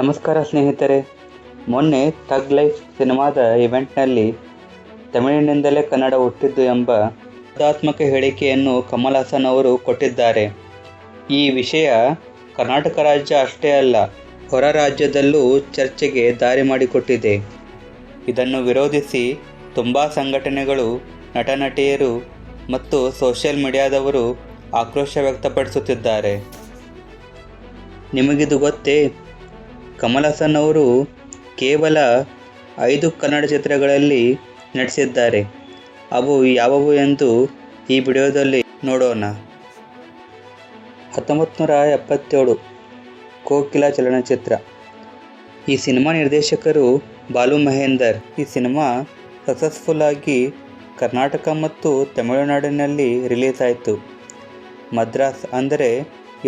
ನಮಸ್ಕಾರ ಸ್ನೇಹಿತರೆ. ಮೊನ್ನೆ ಥಗ್ ಲೈಫ್ ಸಿನಿಮಾದ ಇವೆಂಟ್ನಲ್ಲಿ ತಮಿಳಿನಿಂದಲೇ ಕನ್ನಡ ಹುಟ್ಟಿದ್ದು ಎಂಬ ವಿವಾದಾತ್ಮಕ ಹೇಳಿಕೆಯನ್ನು ಕಮಲ್ ಹಾಸನ್ ಅವರು ಕೊಟ್ಟಿದ್ದಾರೆ. ಈ ವಿಷಯ ಕರ್ನಾಟಕ ರಾಜ್ಯ ಅಷ್ಟೇ ಅಲ್ಲ, ಹೊರ ರಾಜ್ಯದಲ್ಲೂ ಚರ್ಚೆಗೆ ದಾರಿ ಮಾಡಿಕೊಟ್ಟಿದೆ. ಇದನ್ನು ವಿರೋಧಿಸಿ ತುಂಬ ಸಂಘಟನೆಗಳು ನಟ ನಟಿಯರು ಮತ್ತು ಸೋಷಿಯಲ್ ಮೀಡಿಯಾದವರು ಆಕ್ರೋಶ ವ್ಯಕ್ತಪಡಿಸುತ್ತಿದ್ದಾರೆ. ನಿಮಗಿದು ಗೊತ್ತೇ? ಕಮಲ್ ಹಾಸನ್ ಅವರು ಕೇವಲ ಐದು ಕನ್ನಡ ಚಿತ್ರಗಳಲ್ಲಿ ನಟಿಸಿದ್ದಾರೆ. ಅವು ಯಾವುವು ಎಂದು ಈ ವಿಡಿಯೋದಲ್ಲಿ ನೋಡೋಣ. ಹತ್ತೊಂಬತ್ತು ನೂರ ಎಪ್ಪತ್ತೇಳು ಕೋಕಿಲ ಚಲನಚಿತ್ರ. ಈ ಸಿನಿಮಾ ನಿರ್ದೇಶಕರು ಬಾಲು ಮಹೇಂದರ್. ಈ ಸಿನಿಮಾ ಸಕ್ಸಸ್ಫುಲ್ ಆಗಿ ಕರ್ನಾಟಕ ಮತ್ತು ತಮಿಳುನಾಡಿನಲ್ಲಿ ರಿಲೀಸ್ ಆಯಿತು. ಮದ್ರಾಸ್ ಅಂದರೆ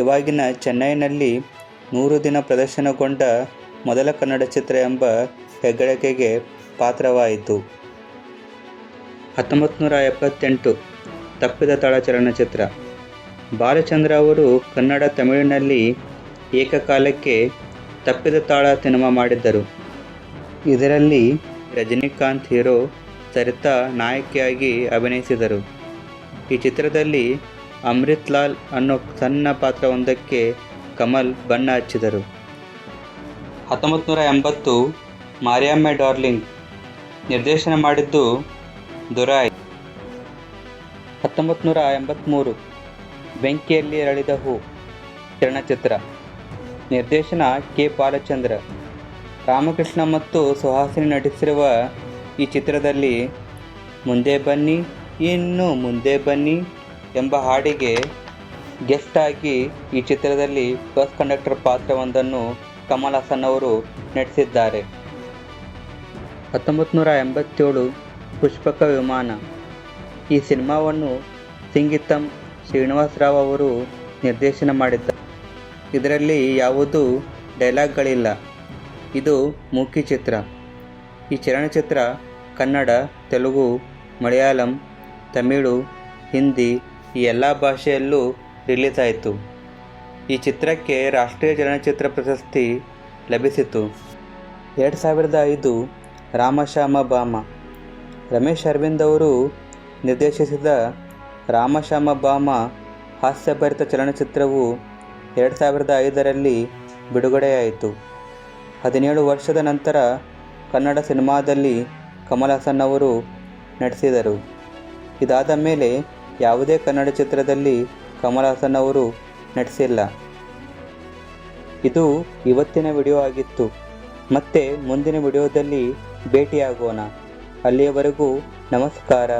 ಇವಾಗಿನ ಚೆನ್ನೈನಲ್ಲಿ ನೂರು ದಿನ ಪ್ರದರ್ಶನಗೊಂಡ ಮೊದಲ ಕನ್ನಡ ಚಿತ್ರ ಎಂಬ ಹೆಗ್ಗಳಿಕೆಗೆ ಪಾತ್ರವಾಯಿತು. ಹತ್ತೊಂಬತ್ತು ನೂರ ಎಪ್ಪತ್ತೆಂಟು ತಪ್ಪಿದ ತಾಳ ಚಲನಚಿತ್ರ ಬಾಲಚಂದ್ರ ಅವರು ಕನ್ನಡ ತಮಿಳಿನಲ್ಲಿ ಏಕಕಾಲಕ್ಕೆ ತಪ್ಪಿದ ತಾಳ ಸಿನಿಮಾ ಮಾಡಿದ್ದರು. ಇದರಲ್ಲಿ ರಜನಿಕಾಂತ್ ಹೀರೋ ಸರಿತಾ ನಾಯಕಿಯಾಗಿ ಅಭಿನಯಿಸಿದರು. ಈ ಚಿತ್ರದಲ್ಲಿ ಅಮೃತ್ ಲಾಲ್ ಅನ್ನೋ ಸಣ್ಣ ಪಾತ್ರವೊಂದಕ್ಕೆ ಕಮಲ್ ಬಣ್ಣ ಹಚ್ಚಿದರು. ಹತ್ತೊಂಬತ್ತು ನೂರ ಎಂಬತ್ತು ಮಾರಿಯಮ್ಮೆ ಡಾರ್ಲಿಂಗ್ ನಿರ್ದೇಶನ ಮಾಡಿದ್ದು ದುರಾಯ್. ಹತ್ತೊಂಬತ್ತು ನೂರ ಎಂಬತ್ತ್ಮೂರು ಬೆಂಕಿಯಲ್ಲಿ ಅರಳಿದ ಹೂ ಚಲನಚಿತ್ರ. ನಿರ್ದೇಶನ ಕೆ ಬಾಲಚಂದ್ರ. ರಾಮಕೃಷ್ಣ ಮತ್ತು ಸುಹಾಸಿನಿ ನಟಿಸಿರುವ ಈ ಚಿತ್ರದಲ್ಲಿ ಮುಂದೆ ಬನ್ನಿ, ಇನ್ನು ಮುಂದೆ ಬನ್ನಿ ಎಂಬ ಹಾಡಿಗೆ ಗೆಸ್ಟ್ ಆಗಿ ಈ ಚಿತ್ರದಲ್ಲಿ ಬಸ್ ಕಂಡಕ್ಟರ್ ಪಾತ್ರವೊಂದನ್ನು ಕಮಲ್ ಹಾಸನ್ ಅವರು ನಟಿಸಿದ್ದಾರೆ. ಹತ್ತೊಂಬತ್ತು ನೂರ ಎಂಬತ್ತೇಳು ಪುಷ್ಪಕ ವಿಮಾನ. ಈ ಸಿನಿಮಾವನ್ನು ಸಿಂಗಿತಂ ಶ್ರೀನಿವಾಸರಾವ್ ಅವರು ನಿರ್ದೇಶನ ಮಾಡಿದ್ದಾರೆ ಇದರಲ್ಲಿ ಯಾವುದೂ ಡೈಲಾಗ್ಗಳಿಲ್ಲ ಇದು ಮೂಕಿ ಚಿತ್ರ. ಈ ಚಲನಚಿತ್ರ ಕನ್ನಡ, ತೆಲುಗು, ಮಲಯಾಳಂ, ತಮಿಳು, ಹಿಂದಿ ಈ ಎಲ್ಲ ಭಾಷೆಯಲ್ಲೂ ರಿಲೀಸ್ ಆಯಿತು ಈ ಚಿತ್ರಕ್ಕೆ ರಾಷ್ಟ್ರೀಯ ಚಲನಚಿತ್ರ ಪ್ರಶಸ್ತಿ ಲಭಿಸಿತು. ಎರಡು ಸಾವಿರದ ಐದು ರಾಮಶ್ಯಾಮ ಬಾಮ ರಮೇಶ್ ಅರವಿಂದ್ ಅವರು ನಿರ್ದೇಶಿಸಿದ ರಾಮಶ್ಯಾಮ ಬಾಮ ಹಾಸ್ಯಭರಿತ ಚಲನಚಿತ್ರವು ಎರಡು ಸಾವಿರದ ಐದರಲ್ಲಿ ಬಿಡುಗಡೆಯಾಯಿತು. ಹದಿನೇಳು ವರ್ಷದ ನಂತರ ಕನ್ನಡ ಸಿನಿಮಾದಲ್ಲಿ ಕಮಲ್ ಹಾಸನ್ ಅವರು ನಟಿಸಿದರು. ಇದಾದ ಮೇಲೆ ಯಾವುದೇ ಕನ್ನಡ ಚಿತ್ರದಲ್ಲಿ ಕಮಲ್ ಹಾಸನ್ ಅವರು ನಟಿಸಿಲ್ಲ. ಇದು ಇವತ್ತಿನ ವಿಡಿಯೋ ಆಗಿತ್ತು. ಮತ್ತೆ ಮುಂದಿನ ವಿಡಿಯೋದಲ್ಲಿ ಭೇಟಿಯಾಗೋಣ. ಅಲ್ಲಿಯವರೆಗೂ ನಮಸ್ಕಾರ.